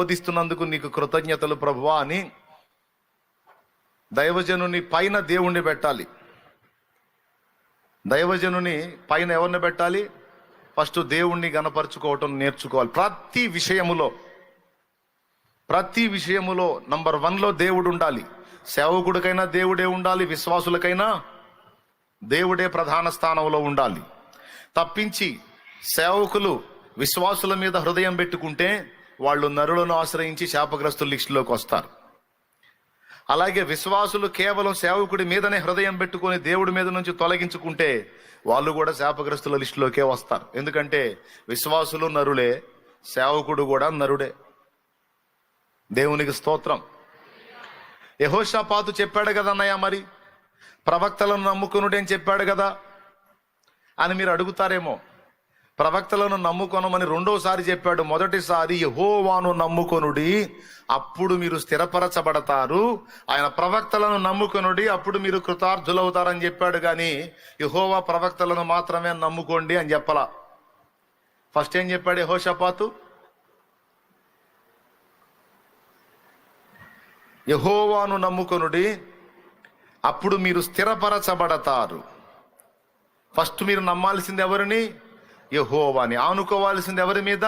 బోధిస్తున్నందుకు నీకు కృతజ్ఞతలు ప్రభువా అని దైవజనుని పైన దేవుణ్ణి పెట్టాలి. దైవజనుని పైన ఎవరిని పెట్టాలి? ఫస్ట్ దేవుణ్ణి గనపరుచుకోవటం నేర్చుకోవాలి. ప్రతి విషయములో ప్రతి విషయములో నంబర్ వన్లో దేవుడు ఉండాలి. సేవకుడికైనా దేవుడే ఉండాలి. విశ్వాసులకైనా దేవుడే ప్రధాన స్థానంలో ఉండాలి. తప్పించి సేవకులు విశ్వాసుల మీద హృదయం పెట్టుకుంటే వాళ్ళు నరులను ఆశ్రయించి శాపగ్రస్తుల లిస్టులోకి వస్తారు. అలాగే విశ్వాసులు కేవలం సేవకుడి మీదనే హృదయం పెట్టుకొని దేవుడి మీద నుంచి తొలగించుకుంటే వాళ్ళు కూడా శాపగ్రస్తుల లిస్టులోకే వస్తారు. ఎందుకంటే విశ్వాసులు నరులే సేవకుడు కూడా నరుడే. దేవునికి స్తోత్రం. యహోషాపాతు చెప్పాడు కదా అన్నయ్య మరి? ప్రవక్తలను నమ్ముకునుడే అని చెప్పాడు కదా? అని మీరు అడుగుతారేమో. ప్రవక్తలను నమ్ముకొనమని రెండోసారి చెప్పాడు. మొదటిసారి యహోవాను నమ్ముకొనుడి అప్పుడు మీరు స్థిరపరచబడతారు. ఆయన ప్రవక్తలను నమ్ముకొనుడి అప్పుడు మీరు కృతార్థులవుతారని చెప్పాడు కానీ యహోవా ప్రవక్తలను మాత్రమే నమ్ముకోండి అని చెప్పలా. ఫస్ట్ ఏం చెప్పాడు యహోషపాతు? యహోవాను నమ్ముకొనుడి అప్పుడు మీరు స్థిరపరచబడతారు. ఫస్ట్ మీరు నమ్మాల్సింది ఎవరిని? యహోవాని ఆనుకోవాల్సింది ఎవరి మీద?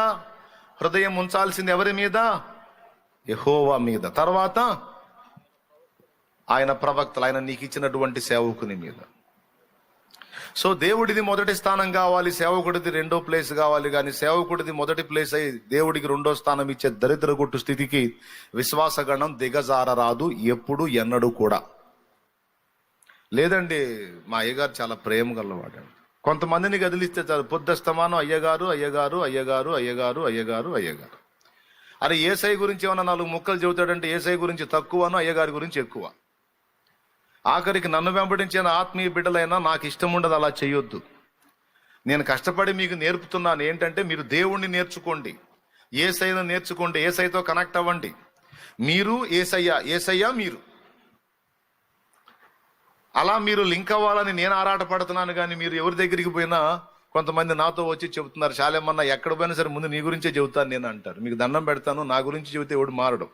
హృదయం ఉంచాల్సింది ఎవరి మీద? యహోవా మీద. తర్వాత ఆయన ప్రవక్తలు ఆయన నీకు ఇచ్చినటువంటి సేవకుని మీద. సో దేవుడిది మొదటి స్థానం కావాలి సేవకుడిది రెండో ప్లేస్ కావాలి కానీ సేవకుడిది మొదటి ప్లేస్ అయి దేవుడికి రెండో స్థానం ఇచ్చే దరిద్ర గుట్టు స్థితికి విశ్వాసగణం దిగజారరాదు ఎప్పుడు ఎన్నడూ కూడా. లేదండి మా అయ్యగారు చాలా ప్రేమ గలవాడండి. కొంతమందిని కదిలిస్తే చాలు. పొద్దస్తమానం అయ్యగారు అయ్యగారు అయ్యగారు అయ్యగారు అయ్యగారు అయ్యగారు. అరే ఏసై గురించి ఏమన్నా నాలుగు ముక్కలు చెబుతాడంటే ఏసై గురించి తక్కువను అయ్యగారి గురించి ఎక్కువ. ఆఖరికి నన్ను వెంబడించిన ఆత్మీయ బిడ్డలైనా నాకు ఇష్టం ఉండదు అలా చేయొద్దు. నేను కష్టపడి మీకు నేర్పుతున్నాను ఏంటంటే మీరు దేవుణ్ణి నేర్చుకోండి. ఏసైను నేర్చుకోండి ఏసైతో కనెక్ట్ అవ్వండి. మీరు ఏసయ్య ఏసయ్య మీరు. అలా మీరు లింక్ అవ్వాలని నేను ఆరాటపడుతున్నాను కానీ మీరు ఎవరి దగ్గరికి పోయినా కొంతమంది నాతో వచ్చి చెబుతున్నారు చాలేమన్నా ఎక్కడ పోయినా సరే ముందు నీ గురించే చెబుతాను నేను అంటారు. మీకు దండం పెడతాను నా గురించి చెబితే ఎవడు మారడు.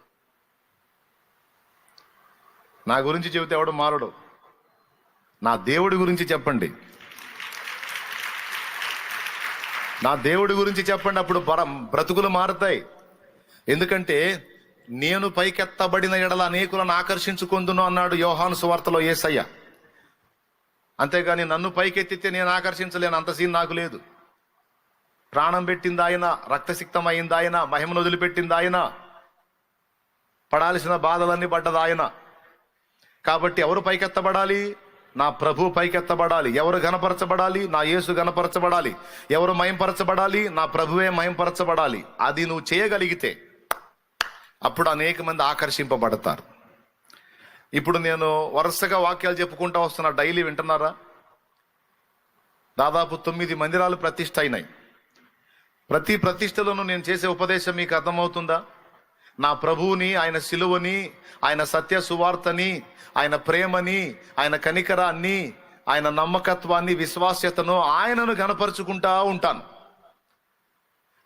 నా గురించి చెబితే ఎవడు మారడు. నా దేవుడి గురించి చెప్పండి. నా దేవుడి గురించి చెప్పండి అప్పుడు పర బ్రతుకులు మారుతాయి. ఎందుకంటే నేను పైకెత్తబడిన ఎడల అనేకులను ఆకర్షించుకుందును అన్నాడు యోహాను సువార్తలో ఏసయ్య. అంతేగాని నన్ను పైకెత్తితే నేను ఆకర్షించలేను అంత సీన్ నాకు లేదు. ప్రాణం పెట్టింది ఆయన రక్తసిక్తం అయింది ఆయన మహిమను వదిలిపెట్టింది ఆయన పడాల్సిన బాధలన్నీ పడ్డది ఆయన కాబట్టి ఎవరు పైకెత్తబడాలి? నా ప్రభు పైకెత్తబడాలి. ఎవరు గనపరచబడాలి నా యేసు గనపరచబడాలి ఎవరు మయంపరచబడాలి? నా ప్రభువే మయంపరచబడాలి. అది నువ్వు చేయగలిగితే అప్పుడు అనేక మంది ఆకర్షింపబడతారు. ఇప్పుడు నేను వరుసగా వాక్యాలు చెప్పుకుంటా వస్తున్నా డైలీ వింటున్నారా? దాదాపు తొమ్మిది మందిరాలు ప్రతిష్ట అయినాయి ప్రతి ప్రతిష్టలోనూ నేను చేసే ఉపదేశం మీకు అర్థమవుతుందా? నా ప్రభువుని ఆయన సిలువని ఆయన సత్య సువార్తని ఆయన ప్రేమని ఆయన కనికరాన్ని ఆయన నమ్మకత్వాన్ని విశ్వాస్యతను ఆయనను గనపరుచుకుంటా ఉంటాను.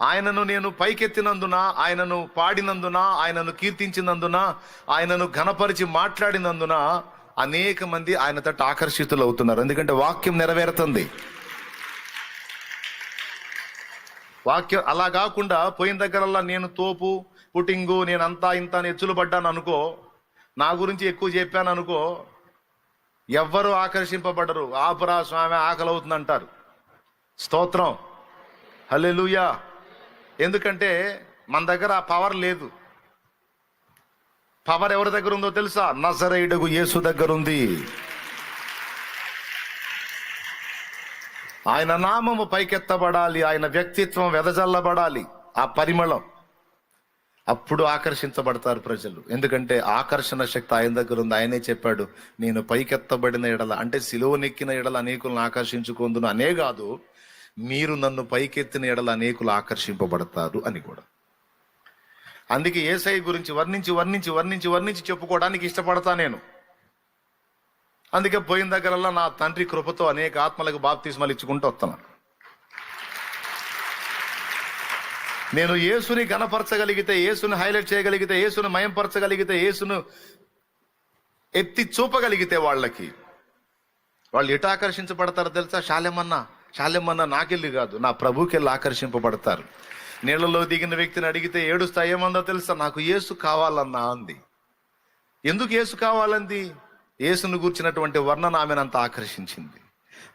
ఆయనను నేను పైకెత్తినందున ఆయనను పాడినందున ఆయనను కీర్తించినందున ఆయనను ఘనపరిచి మాట్లాడినందున అనేక మంది ఆయన తట్టు ఆకర్షితులు అవుతున్నారు. ఎందుకంటే వాక్యం నెరవేరుతుంది. వాక్యం అలా కాకుండా పోయిన దగ్గరల్లా నేను తోపు పుటింగు నేను అంతా ఇంత అని ఎచ్చులు పడ్డాను అనుకో నా గురించి ఎక్కువ చెప్పాను అనుకో ఎవ్వరు ఆకర్షింపబడరు. ఆపురా స్వామి ఆకలి అవుతుంది అంటారు స్తోత్రం. హల్లెలూయా. ఎందుకంటే మన దగ్గర ఆ పవర్ లేదు. పవర్ ఎవరి దగ్గర ఉందో తెలుసా? నజరైడుగు యేసు దగ్గర ఉంది. ఆయన నామము పైకెత్తబడాలి ఆయన వ్యక్తిత్వం వెదజల్లబడాలి ఆ పరిమళం. అప్పుడు ఆకర్షించబడతారు ప్రజలు. ఎందుకంటే ఆకర్షణ శక్తి ఆయన దగ్గర ఉంది. ఆయనే చెప్పాడు నేను పైకెత్తబడిన ఎడల అంటే సిలువనెక్కిన ఎడల అనేకులను ఆకర్షించుకుందును. అనే కాదు మీరు నన్ను పైకెత్తిన ఎడల అనేకులు ఆకర్షింపబడతారు అని కూడా. అందుకే ఏసై గురించి వర్ణించి వర్ణించి వర్ణించి వర్ణించి చెప్పుకోవడానికి ఇష్టపడతా నేను. అందుకే పోయిన దగ్గరల్లా నా తండ్రి కృపతో అనేక ఆత్మలకు బాప్తిస్మాలు ఇచ్చుకుంటూ వస్తున్నాను నేను యేసుని గణపరచగలిగితే యేసుని హైలైట్ చేయగలిగితే యేసుని మయంపరచగలిగితే యేసును ఎత్తి చూపగలిగితే వాళ్ళకి. వాళ్ళు ఎటు ఆకర్షించబడతారో తెలుసా? శాలెమన్నా? శాలెమన్నా నాకెళ్ళి కాదు నా ప్రభుకెళ్ళి ఆకర్షింపబడతారు. నీళ్ళలో దిగిన వ్యక్తిని అడిగితే ఏడుస్తా ఏమందో తెలుసా నాకు యేసు కావాలన్నా అంది. ఎందుకు యేసు కావాలంది? యేసును కూర్చున్నటువంటి వర్ణన ఆమెనంత ఆకర్షించింది.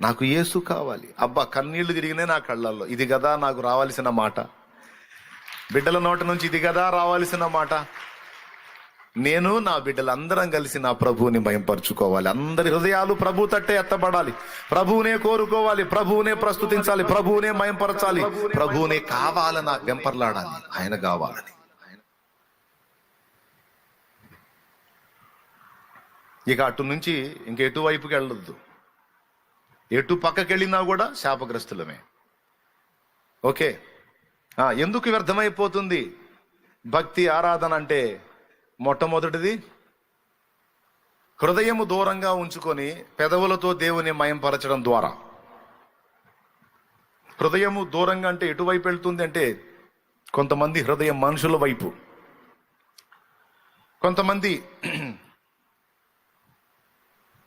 నాకు యేసు కావాలి. అబ్బా కన్నీళ్ళు తిరిగినాయి నా కళ్ళల్లో. ఇది కదా నాకు రావాల్సిన మాట. బిడ్డల నోట నుంచి ఇది కదా రావాల్సిన మాట. నేను నా బిడ్డలందరం కలిసి నా ప్రభువుని భయంపరచుకోవాలి. అందరి హృదయాలు ప్రభు తట్టే ఎత్తబడాలి. ప్రభువునే కోరుకోవాలి. ప్రభువునే ప్రస్తుతించాలి. ప్రభువునే మయంపరచాలి. ప్రభువునే కావాలని వెంపర్లాడాలి. ఆయన కావాలని. ఇక అటు నుంచి ఇంక ఎటువైపుకి వెళ్ళొద్దు. ఎటు పక్కకి వెళ్ళినా కూడా శాపగ్రస్తులమే. ఓకే. ఎందుకు వ్యర్థమైపోతుంది? భక్తి ఆరాధన అంటే మొట్టమొదటిది హృదయము దూరంగా ఉంచుకొని పెదవులతో దేవుని మయంపరచడం ద్వారా. హృదయము దూరంగా అంటే ఎటువైపు వెళ్తుంది అంటే కొంతమంది హృదయం మనుషుల వైపు. కొంతమంది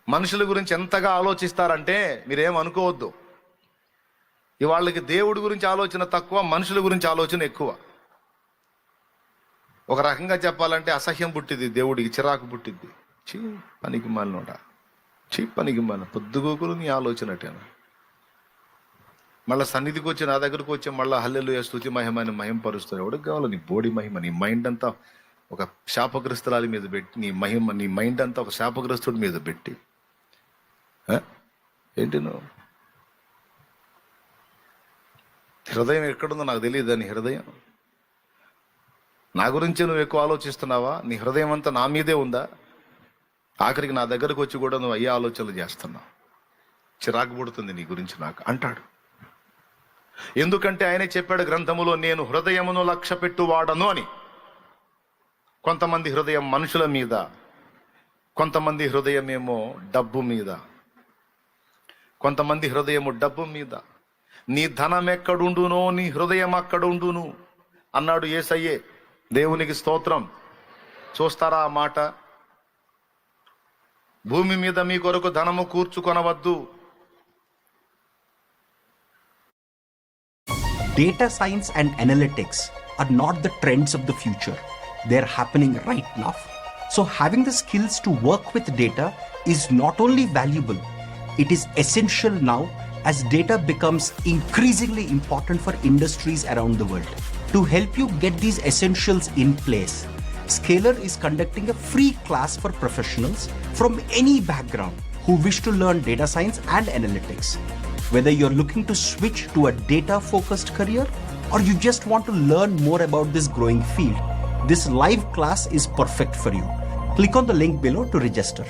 మనుషుల గురించి ఎంతగా ఆలోచిస్తారంటే మీరేం అనుకోవద్దు. ఇవాళ్ళకి దేవుడి గురించి ఆలోచన తక్కువ మనుషుల గురించి ఆలోచన ఎక్కువ. ఒక రకంగా చెప్పాలంటే అసహ్యం పుట్టింది దేవుడికి చిరాకు పుట్టింది చీ పనికి మాలినోట చీ పనికి మాలిన పొద్దుగోకులు నీ ఆలోచనటేనా? మళ్ళీ సన్నిధికి వచ్చి నా దగ్గరకు వచ్చి మళ్ళీ హల్లెలు స్థుతి మహిమని మహిమ ఎవడికి కావాలి? నీ బోడి మహిమ నీ మైండ్ అంతా ఒక శాపగ్రస్తురాలి మీద పెట్టి నీ మహిమ నీ మైండ్ అంతా ఒక శాపగ్రస్తుడి మీద పెట్టి. ఏంటి నువ్వు? హృదయం ఎక్కడుందో నాకు తెలియదు దాని హృదయం. నా గురించి నువ్వు ఎక్కువ ఆలోచిస్తున్నావా? నీ హృదయం అంతా నా మీదే ఉందా? ఆఖరికి నా దగ్గరకు వచ్చి కూడా నువ్వు అయ్యే ఆలోచనలు చేస్తున్నావు. చిరాకు పుడుతుంది నీ గురించి నాకు అంటాడు. ఎందుకంటే ఆయనే చెప్పాడు గ్రంథములో నేను హృదయమును లక్ష్య పెట్టువాడను అని. కొంతమంది హృదయం మనుషుల మీద కొంతమంది హృదయమేమో డబ్బు మీద కొంతమంది హృదయము డబ్బు మీద. నీ ధనం ఎక్కడుండునో నీ హృదయం అక్కడుండును అన్నాడు ఏసయ్యే. దేవునికి స్తోత్రం చూస్తారా ఆ మాట భూమి మీద మీ కొరకు ధనము కూర్చుకొనవద్దు data science and analytics are not the trends of the future. They're happening right now. So, having the skills to work with data is not only valuable, it is essential now as data becomes increasingly important for industries around the world. To help you get these essentials in place, Scalar is conducting a free class for professionals from any background who wish to learn data science and analytics. Whether you're looking to switch to a data focused career or you just want to learn more about this growing field, this live class is perfect for you. Click on the link below to register.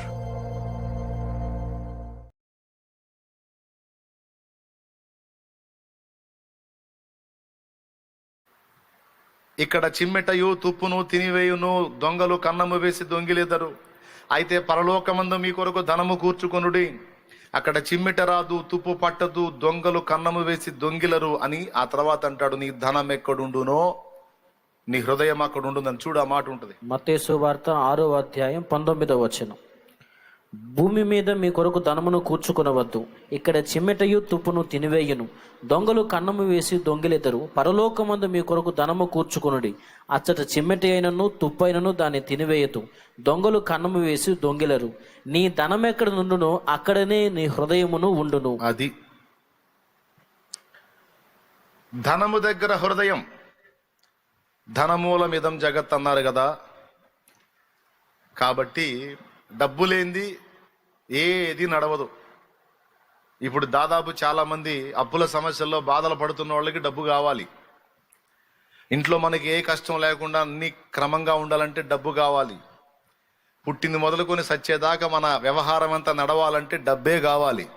ఇక్కడ చిమ్మెటయు తుప్పును తినివేయును దొంగలు కన్నము వేసి దొంగిలేదరు. అయితే పరలోకమందు మీ కొరకు ధనము కూర్చుకొనుడి. అక్కడ చిమ్మెట రాదు తుప్పు పట్టదు దొంగలు కన్నము వేసి దొంగిలరు అని ఆ తర్వాత అంటాడు నీ ధనం ఎక్కడుండునో నీ హృదయం అక్కడ ఉండుందని చూడు ఆ మాట ఉంటుంది. మత్తేసు వార్త ఆరో అధ్యాయం పంతొమ్మిదవ వచ్చిన భూమి మీద మీ కొరకు ధనమును కూర్చుకొనవద్దు. ఇక్కడ చిమ్మెటయు తుప్పును తినివేయును. దొంగలు కన్నము వేసి దొంగిలెదరు. పరలోకమందు మీ కొరకు ధనము కూర్చుకొనుడి. అచ్చట చిమ్మెట అయినను తుప్పైనను దాన్ని తినివేయదు దొంగలు కన్నము వేసి దొంగిలరు. నీ ధనం ఎక్కడ నుండునో అక్కడనే నీ హృదయమును ఉండును. అది ధనము దగ్గర హృదయం. ధనమూలమిదం జగత్ అన్నారు కదా. కాబట్టి డబ్బు లేనిది ఏది నడవదు. ఇప్పుడు దాదాపు చాలామంది అప్పుల సమస్యల్లో బాధలు పడుతున్న వాళ్ళకి డబ్బు కావాలి. ఇంట్లో మనకి ఏ కష్టం లేకుండా అన్ని క్రమంగా ఉండాలంటే డబ్బు కావాలి. పుట్టింది మొదలుకొని సచ్చేదాకా మన వ్యవహారం అంతా నడవాలంటే డబ్బే కావాలి.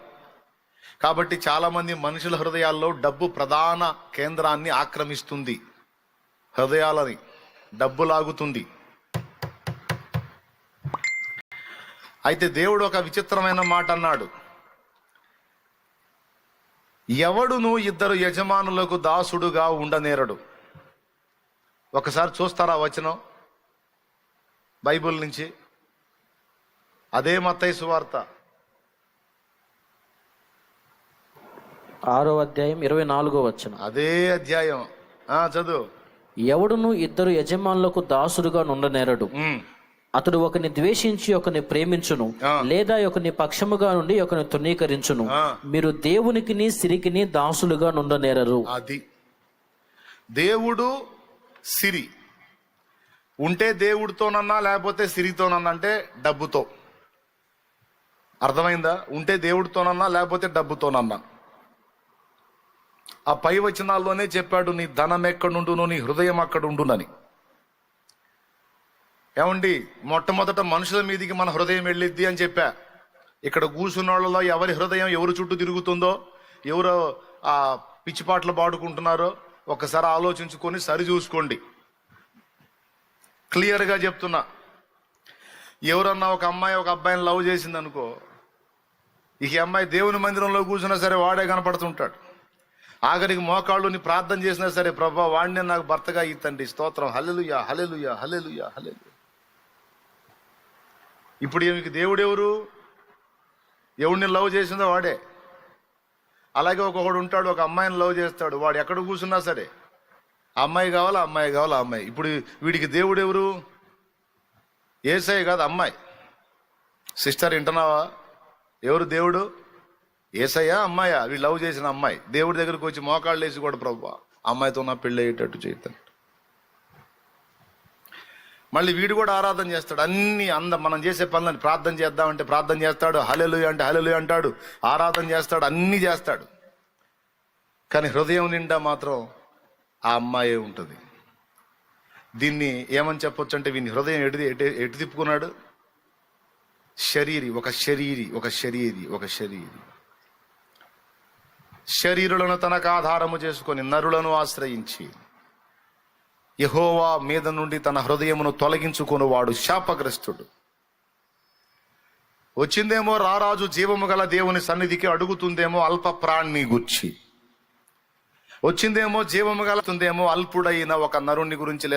కాబట్టి చాలామంది మనుషుల హృదయాల్లో డబ్బు ప్రధాన కేంద్రాన్ని ఆక్రమిస్తుంది. హృదయాలని డబ్బు లాగుతుంది. అయితే దేవుడు ఒక విచిత్రమైన మాట అన్నాడు. ఎవడును ఇద్దరు యజమానులకు దాసుడుగా ఉండనేరడు. ఒకసారి చూస్తారా వచనం? బైబిల్ నుంచి. అదే మత్తయి సువార్త ఆరో అధ్యాయం ఇరవై నాలుగో వచనం. అదే అధ్యాయం. చదువు. ఎవడును ఇద్దరు యజమానులకు దాసుడుగా నుండనేరడు. అతడు ఒకని ద్వేషించి ఒకని ప్రేమించును. లేదా ఒకని పక్షముగా నుండి ఒకని తృణీకరించును. మీరు దేవునికిని సిరికిని దాసులుగా నుండనేరరు. అది. దేవుడు సిరి. ఉంటే దేవుడితోనన్నా లేకపోతే సిరితోనన్నా అంటే డబ్బుతో. అర్థమైందా? ఉంటే దేవుడితోనన్నా లేకపోతే డబ్బుతోనన్నా. ఆ పై వచనాల్లోనే చెప్పాడు నీ ధనం ఎక్కడుండును నీ హృదయం అక్కడ ఉండునని ఏమండి మొట్టమొదట మనుషుల మీదికి మన హృదయం వెళ్ళిద్ది అని చెప్పా. ఇక్కడ కూర్చున్న వాళ్ళలో ఎవరి హృదయం ఎవరు చుట్టూ తిరుగుతుందో ఎవరు ఆ పిచ్చిపాట్లు పాడుకుంటున్నారో ఒకసారి ఆలోచించుకొని సరి చూసుకోండి. క్లియర్గా చెప్తున్నా. ఎవరన్నా ఒక అమ్మాయి ఒక అబ్బాయిని లవ్ చేసింది అనుకో ఇక ఈ అమ్మాయి దేవుని మందిరంలో కూర్చున్నా సరే వాడే కనపడుతుంటాడు. ఆఖరికి మోకాళ్ళుని ప్రార్థన చేసినా సరే ప్రభా వాడిని నాకు భర్తగా ఇత్తండి స్తోత్రం. హలెలుయా హలెలుయా హలెలుయా హలెలుయా ఇప్పుడు ఈమెకి దేవుడు ఎవరు ఎవడిని లవ్ చేసిందో వాడే. అలాగే ఒకడు ఉంటాడు ఒక అమ్మాయిని లవ్ చేస్తాడు వాడు ఎక్కడ కూర్చున్నా సరే. ఆ అమ్మాయి కావాలా ఆ అమ్మాయి కావాలా ఆ అమ్మాయి. ఇప్పుడు వీడికి దేవుడు ఎవరు ఏసై కాదు అమ్మాయి. సిస్టర్ వింటున్నావా? ఎవరు దేవుడు? ఏసయ్యా అమ్మాయా? వీడు లవ్ చేసిన అమ్మాయి. దేవుడి దగ్గరకు వచ్చి మోకాళ్ళు వేసి కూడా ప్రభు అమ్మాయితో నా పెళ్ళి అయ్యేటట్టు చేస్తాను మళ్ళీ వీడు కూడా ఆరాధన చేస్తాడు. అన్ని అంద మనం చేసే పనులని ప్రార్థన చేద్దామంటే ప్రార్థన చేస్తాడు. హలెలు అంటే హలెలు అంటాడు. ఆరాధన చేస్తాడు. అన్ని చేస్తాడు. కానీ హృదయం నిండా మాత్రం ఆ అమ్మాయే ఉంటుంది. దీన్ని ఏమని చెప్పొచ్చు అంటే వీని హృదయం ఎటు ఎటు ఎటు తిప్పుకున్నాడు? శరీరి ఒక శరీరి ఒక శరీరి ఒక శరీరి. శరీరులను తనకు ఆధారము చేసుకొని నరులను ఆశ్రయించి యహోవా మీద నుండి తన హృదయమును తొలగించుకొని వాడు శాపగ్రస్తుడు. వచ్చిందేమో రారాజు జీవము గల దేవుని సన్నిధికి అడుగుతుందేమో అల్ప ప్రాణ్ణి గుచ్చి వచ్చిందేమో జీవము గలతుందేమో అల్పుడైన ఒక నరుణ్ణి గురించి లేదా